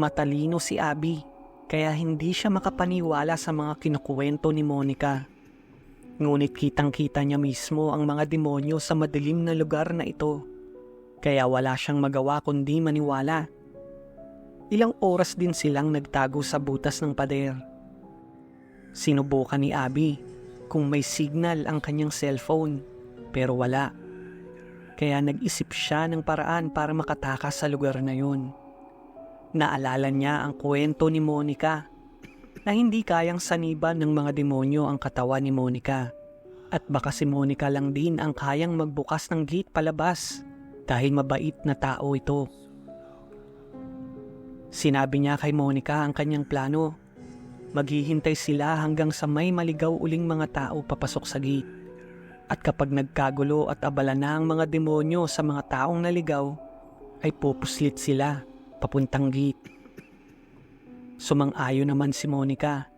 Matalino si Abby, kaya hindi siya makapaniwala sa mga kinukuwento ni Monica. Ngunit kitang-kita niya mismo ang mga demonyo sa madilim na lugar na ito. Kaya wala siyang magawa kundi maniwala. Ilang oras din silang nagtago sa butas ng pader. Sinubukan ni Abby kung may signal ang kanyang cellphone pero wala. Kaya nag-isip siya ng paraan para makatakas sa lugar na yun. Naalala niya ang kwento ni Monica na hindi kayang saniban ng mga demonyo ang katawan ni Monica. At baka si Monica lang din ang kayang magbukas ng gate palabas dahil mabait na tao ito. Sinabi niya kay Monica ang kanyang plano. Maghihintay sila hanggang sa may maligaw uling mga tao papasok sa gate. At kapag nagkagulo at abala na ang mga demonyo sa mga taong naligaw, ay pupuslit sila papuntang gate. Sumang-ayo naman si Monica.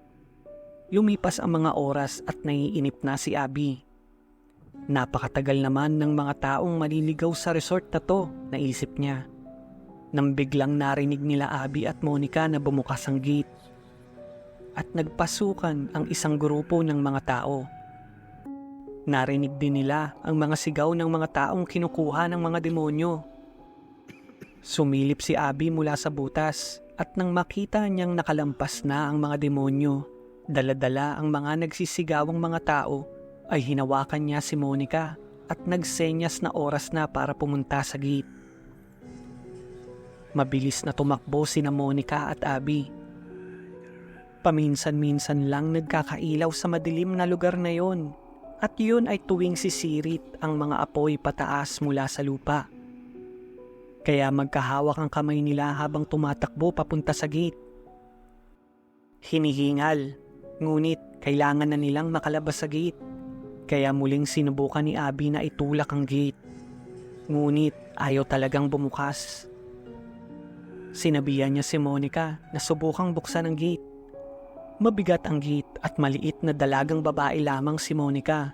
Lumipas ang mga oras at naiinip na si Abby. Napakatagal naman ng mga taong maliligaw sa resort na to, naisip niya. Nang biglang narinig nila Abby at Monica na bumukas ang gate. At nagpasukan ang isang grupo ng mga tao. Narinig din nila ang mga sigaw ng mga taong kinukuha ng mga demonyo. Sumilip si Abby mula sa butas at nang makita niyang nakalampas na ang mga demonyo, daladala ang mga nagsisigawang mga tao, ay hinawakan niya si Monica at nagsenyas na oras na para pumunta sa gate. Mabilis na tumakbo sina Monica at Abby. Paminsan-minsan lang nagkakailaw sa madilim na lugar na yon at yun ay tuwing sisirit ang mga apoy pataas mula sa lupa. Kaya magkahawak ang kamay nila habang tumatakbo papunta sa gate. Hinihingal, ngunit kailangan na nilang makalabas sa gate. Kaya muling sinubukan ni Abby na itulak ang gate. Ngunit ayaw talagang bumukas. Sinabihan niya si Monica na subukang buksan ang gate. Mabigat ang gate at maliit na dalagang babae lamang si Monica.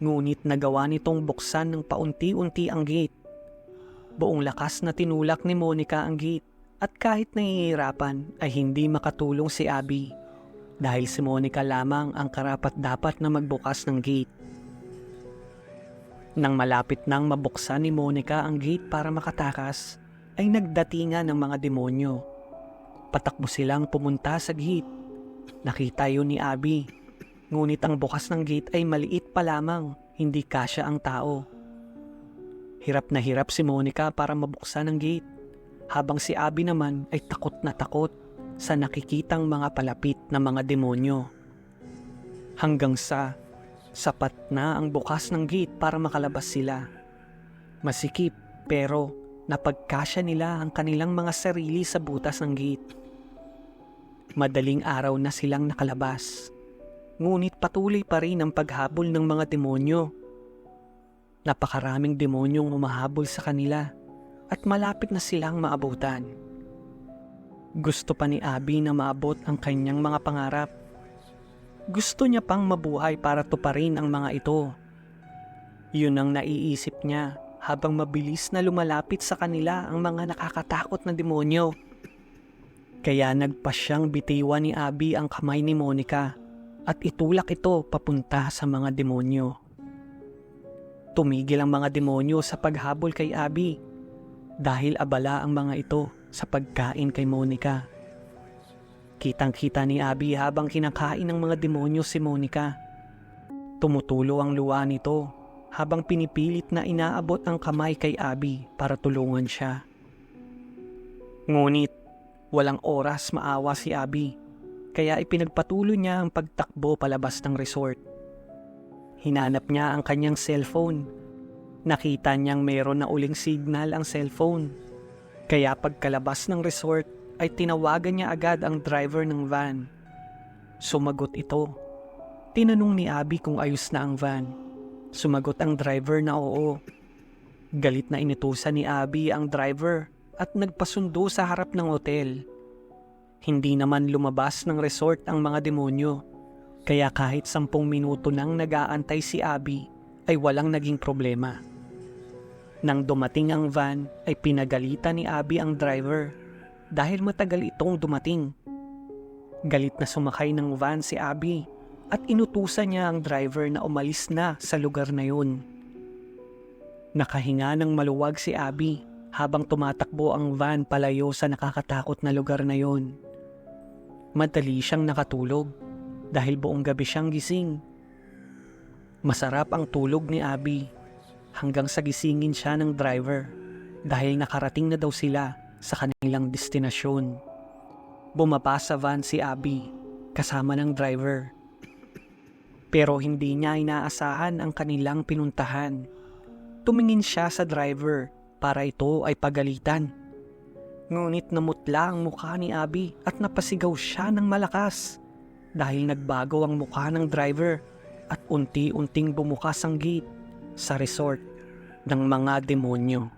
Ngunit nagawa nitong buksan ng paunti-unti ang gate. Buong lakas na tinulak ni Monica ang gate at kahit nahihirapan ay hindi makatulong si Abby dahil si Monica lamang ang karapat-dapat na magbukas ng gate. Nang malapit nang mabuksan ni Monica ang gate para makatakas, ay nagdatingan ng mga demonyo. Patakbo silang pumunta sa gate. Nakita yun ni Abby. Ngunit ang bukas ng gate ay maliit pa lamang, hindi kasya ang tao. Hirap na hirap si Monica para mabuksan ang gate, habang si Abby naman ay takot na takot sa nakikitang mga palapit na mga demonyo. Hanggang sa sapat na ang bukas ng gate para makalabas sila. Masikip pero napagkasya nila ang kanilang mga sarili sa butas ng gate. Madaling araw na silang nakalabas. Ngunit patuloy pa rin ang paghabol ng mga demonyo. Napakaraming demonyong umahabol sa kanila at malapit na silang maabutan. Gusto pa ni Abby na maabot ang kanyang mga pangarap. Gusto niya pang mabuhay para tuparin ang mga ito. Yun ang naiisip niya habang mabilis na lumalapit sa kanila ang mga nakakatakot na demonyo. Kaya nagpa siyang bitiwan ni Abby ang kamay ni Monica at itulak ito papunta sa mga demonyo. Tumigil ang mga demonyo sa paghabol kay Abby dahil abala ang mga ito sa pagkain kay Monica. Kitang-kita ni Abby habang kinakain ng mga demonyo si Monica. Tumutulo ang luwa nito habang pinipilit na inaabot ang kamay kay Abby para tulungan siya. Ngunit walang oras maawa si Abby kaya ipinagpatuloy niya ang pagtakbo palabas ng resort. Hinanap niya ang kanyang cellphone. Nakita niyang meron na uling signal ang cellphone. Kaya pagkalabas ng resort ay tinawagan niya agad ang driver ng van. Sumagot ito. Tinanong ni Abby kung ayos na ang van. Sumagot ang driver na oo. Galit na inutusan ni Abby ang driver at nagpasundo sa harap ng hotel. Hindi naman lumabas ng resort ang mga demonyo. Kaya kahit sampung minuto nang nag-aantay si Abby ay walang naging problema. Nang dumating ang van ay pinagalitan ni Abby ang driver dahil matagal itong dumating. Galit na sumakay ng van si Abby at inutusan niya ang driver na umalis na sa lugar na yun. Nakahinga ng maluwag si Abby habang tumatakbo ang van palayo sa nakakatakot na lugar na yun. Madali siyang nakatulog dahil buong gabi siyang gising. Masarap ang tulog ni Abby hanggang sa gisingin siya ng driver dahil nakarating na daw sila sa kanilang destinasyon. Bumaba sa van si Abby kasama ng driver. Pero hindi niya inaasahan ang kanilang pinuntahan. Tumingin siya sa driver para ito ay pagalitan. Ngunit namutla ang mukha ni Abby at napasigaw siya ng malakas dahil nagbago ang mukha ng driver at unti-unting bumukas ang gate sa resort ng mga demonyo.